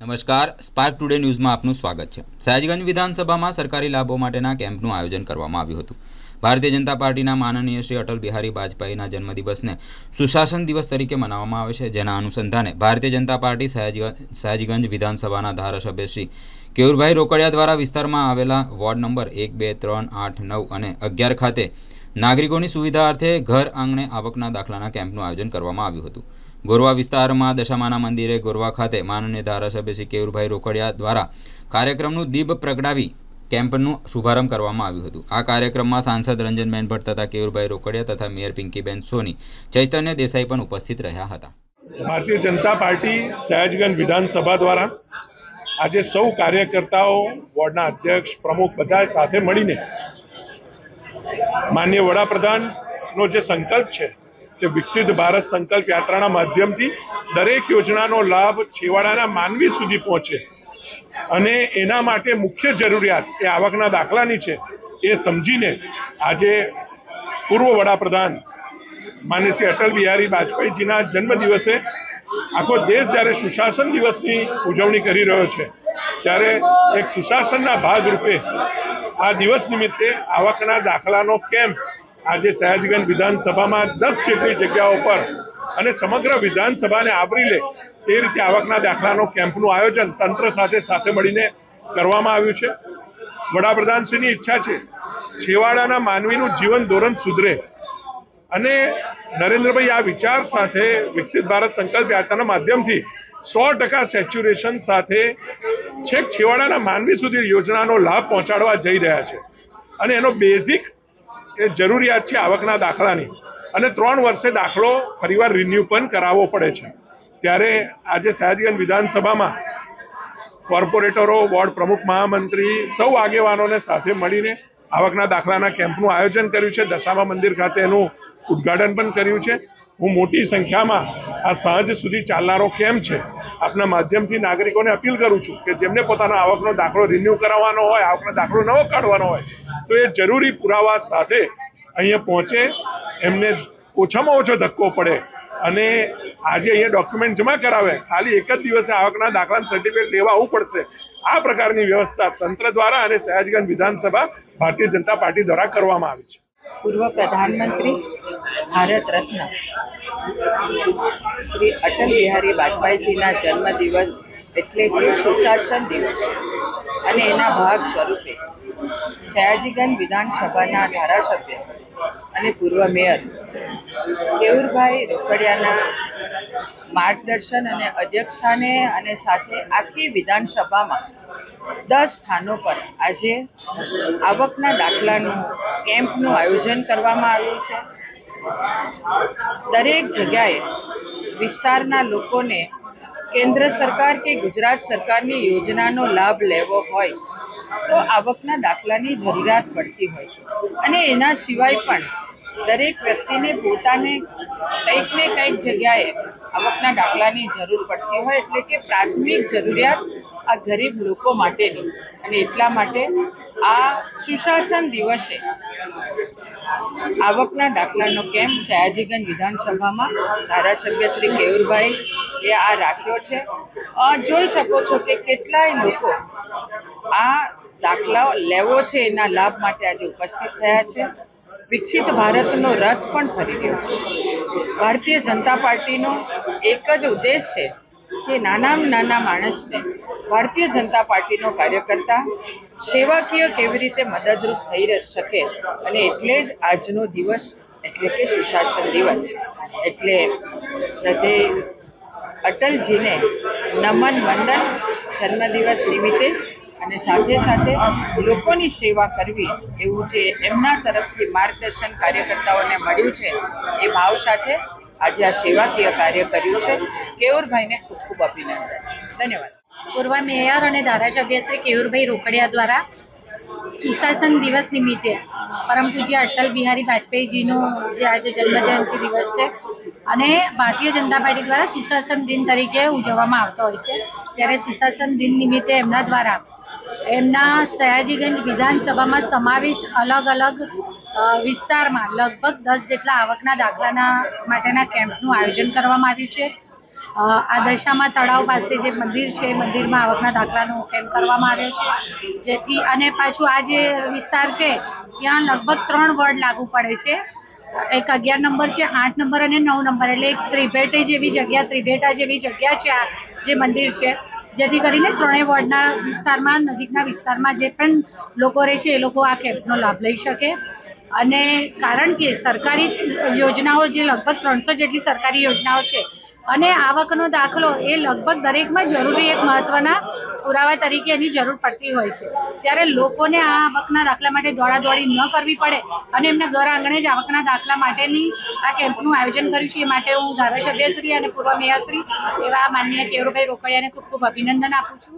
નમસ્કાર spark today ન્યૂઝમાં આપનું સ્વાગત છે. સયાજગંજ વિધાનસભામાં સરકારી લાભો માટેના કેમ્પનું આયોજન કરવામાં આવ્યું હતું. ભારતીય જનતા પાર્ટીના માનનીય શ્રી અટલ બિહારી વાજપેયીના જન્મદિવસને સુશાસન દિવસ તરીકે મનાવવામાં આવે છે. જેના અનુસંધાને ભારતીય જનતા પાર્ટી સયાજગંજ વિધાનસભાના ધારાસભ્ય શ્રી કેયુરભાઈ રોકડિયા દ્વારા વિસ્તારમાં આવેલા વોર્ડ નંબર એક, બે, ત્રણ, આઠ, નવ અને અગિયાર ખાતે નાગરિકોની સુવિધા અર્થે ઘર આંગણે આવકના દાખલાના કેમ્પનું આયોજન કરવામાં આવ્યું હતું. ગોરવા વિસ્તારમાં દશામાના મંદિરે ગોરવા ખાતે માનનીય ધારાસભ્ય શ્રી કેવુરભાઈ રોકડિયા દ્વારા કાર્યક્રમનું દીપ પ્રગટાવી કેમ્પનું શુભારંભ કરવામાં આવ્યું હતું. આ કાર્યક્રમમાં સાંસદ રંજનબેન ભટ્ટ તથા કેયુરભાઈ રોકડિયા તથા મેયર પિંકીબેન સોની, ચૈતન્ય દેસાઈ પણ ઉપસ્થિત રહ્યા હતા. ભારતીય જનતા પાર્ટી સયાજગંજ વિધાનસભા દ્વારા આજે સૌ કાર્યકર્તાઓ, વોર્ડના અધ્યક્ષ, પ્રમુખ બધા સાથે મળીને માનનીય વડાપ્રધાનનો જે સંકલ્પ છે કે વિકસિત ભારત સંકલ્પ યાત્રાના માધ્યમથી દરેક યોજનાનો લાભ છેવાડાના માનવી સુધી પહોંચે. અને એના માટે મુખ્ય જરૂરિયાત એ આવકના દાખલાની છે. એ સમજીને આજે પૂર્વ વડાપ્રધાન માન્ય શ્રી અટલ બિહારી વાજપેયીજીના જન્મદિવસે આખો દેશ જ્યારે સુશાસન દિવસની ઉજવણી કરી રહ્યો છે, ત્યારે એક સુશાસનના ભાગરૂપે આ દિવસ નિમિત્તે આવકના દાખલાનો કેમ્પ આજે સયાજગંજ વિધાનસભામાં દસ જેટલી જગ્યાઓ પર અને સમગ્ર વિધાનસભાને આવરી લે તે રીતે આવકના દાખલાનો કેમ્પનું આયોજન તંત્ર સાથે સાથે મળીને કરવામાં આવ્યું છે. વડાપ્રધાનશ્રીની ઈચ્છા છે છેવાડાના માનવીનું જીવન ધોરણ સુધરે અને નરેન્દ્રભાઈ આ વિચાર સાથે વિકસિત ભારત સંકલ્પ યાત્રાના માધ્યમથી સો ટકા સેચ્યુરેશન સાથે છેક છેવાડાના માનવી સુધી યોજનાનો લાભ પહોંચાડવા જઈ રહ્યા છે. અને એનો બેઝિક એ જરૂરિયાત છે આવકના દાખલાની. અને ત્રણ વર્ષે દાખલો ફરીવાર રિન્યુ પણ કરાવવો પડે છે. ત્યારે આજે સયાજીગંજ વિધાનસભામાં કોર્પોરેટરો વોર્ડ પ્રમુખ, મહામંત્રી સૌ આગેવાનોને સાથે મળીને આવકના દાખલાના કેમ્પનું આયોજન કર્યું છે. દશામા મંદિર ખાતે એનું ઉદ્ઘાટન પણ કર્યું છે. હું મોટી સંખ્યામાં આ સાંજ સુધી ચાલનારો કેમ્પ છે, આપના માધ્યમથી નાગરિકોને અપીલ કરું છું કે જેમને પોતાનો આવકનો દાખલો રિન્યુ કરાવવાનો હોય, આવકનો દાખલો નવો કાઢવાનો હોય તો એ જરૂરી પુરાવા સાથે અહીંયા પહોંચે, એમને ઓછામાં ઓછો ધક્કો પડે. અને આજે અહીંયા ડોક્યુમેન્ટ જમા કરાવે, ખાલી એક જ દિવસે આવકના દાખલાનું સર્ટિફિકેટ લેવા આવવું પડશે. આ પ્રકારની વ્યવસ્થા તંત્ર દ્વારા અને સયાજગંજ વિધાનસભા ભારતીય જનતા પાર્ટી દ્વારા કરવામાં આવી છે. પૂર્વ પ્રધાનમંત્રી ભારત રત્ન શ્રી અટલ બિહારી વાજપેયીજીના જન્મદિવસ એટલે કે સુશાસન દિવસ. અને એના ભાગ સ્વરૂપે સયાજીગંજ વિધાનસભાના ધારાસભ્ય અને પૂર્વ મેયર કેવુરભાઈ રોકડિયાના માર્ગદર્શન અને અધ્યક્ષસ્થાને અને સાથે આખી વિધાનસભામાં દસ સ્થાનો પર આજે આવકના દાખલાનું કેમ્પનું આયોજન કરવામાં આવ્યું છે. દરેક જગ્યાએ વિસ્તારના લોકોને કેન્દ્ર સરકાર કે ગુજરાત સરકારની યોજનાનો લાભ લેવો હોય તો આવકના દાખલાની જરૂરિયાત પડતી હોય છે. અને એના સિવાય પણ દરેક વ્યક્તિને પોતાને કંઈક ને કંઈક જગ્યાએ આવકના દાખલાની જરૂર પડતી હોય એટલે કે પ્રાથમિક જરૂરિયાત આ ગરીબ લોકો માટેની. અને એટલા માટે આ સુશાસન દિવસે આવકના દાખલાનો કેમ્પ સયાજીગંજ વિધાનસભામાં ધારાસભ્ય શ્રી કેયુરભાઈ એ આ રાખ્યો છે. જોઈ શકો છો કે કેટલાય લોકો આ દાખલા લેવો છે એના લાભ માટે આજે ઉપસ્થિત થયા છે. વિકસિત ભારતનો રથ પણ ફરી રહ્યો છે. ભારતીય જનતા પાર્ટીનો એક જ ઉદ્દેશ છે કે નાનામાં નાના માણસને ભારતીય જનતા પાર્ટીનો કાર્યકર્તા સેવાકીય કેવી રીતે મદદરૂપ થઈ શકે અને એટલે જ આજનો દિવસ એટલે કે સુશાસન દિવસ. એટલે શ્રદ્ધે અટલજીને નમન વંદન જન્મદિવસ નિમિત્તે અને સાથે સાથે લોકોની સેવા કરવી એવું જે એમના તરફથી માર્ગદર્શન કાર્યકર્તાઓને મળ્યું છે, એ ભાવ સાથે આજે આ સેવાકીય કાર્ય કર્યું છે. કેયુરભાઈને ખૂબ ખૂબ અભિનંદન. ધન્યવાદ. પૂર્વ મેયર અને ધારાસભ્ય શ્રી કેયુરભાઈ રોકડિયા દ્વારા સુશાસન દિવસ નિમિત્તે પરમ પૂજ્ય અટલ બિહારી વાજપેયીજીનો જે આજે જન્મજયંતિ દિવસ છે અને ભારતીય જનતા પાર્ટી દ્વારા સુશાસન દિન તરીકે ઉજવવામાં આવતો હોય છે. ત્યારે સુશાસન દિન નિમિત્તે એમના દ્વારા એમના સયાજીગંજ વિધાનસભામાં સમાવિષ્ટ અલગ અલગ વિસ્તારમાં લગભગ દસ જેટલા આવકના દાખલાના માટેના કેમ્પનું આયોજન કરવામાં આવ્યું છે. આ દશામાં તળાવ પાસે જે મંદિર છે એ મંદિરમાં આવકના દાખલાનો કેમ્પ કરવામાં આવ્યો છે. જેથી, અને પાછું આ જે વિસ્તાર છે, ત્યાં લગભગ ત્રણ વર્ડ લાગુ પડે છે. એક અગિયાર નંબર છે, આઠ નંબર અને નવ નંબર. એટલે એક ત્રિભેટે જેવી જગ્યા, ત્રિભેટા જેવી જગ્યા છે આ જે મંદિર છે. જેથી કરીને ત્રણેય વોર્ડના વિસ્તારમાં, નજીકના વિસ્તારમાં જે પણ લોકો રહે છે એ લોકો આ કેમ્પનો લાભ લઈ શકે. અને કારણ કે સરકારી યોજનાઓ જે લગભગ ત્રણસો જેટલી સરકારી યોજનાઓ છે, અને આવકનો દાખલો એ લગભગ દરેકમાં જરૂરી એક મહત્વના પુરાવા તરીકે એની જરૂર પડતી હોય છે. ત્યારે લોકોને આ આવકના દાખલા માટે દોડાદોડી ન કરવી પડે અને એમના ઘર આંગણે જ આવકના દાખલા માટેની આ કેમ્પનું આયોજન કર્યું છે. એ માટે હું ધારાસભ્યશ્રી અને પૂર્વ મેયરશ્રી એવા માનનીય કેવુરભાઈ રોકડિયાને ખૂબ ખૂબ અભિનંદન આપું છું.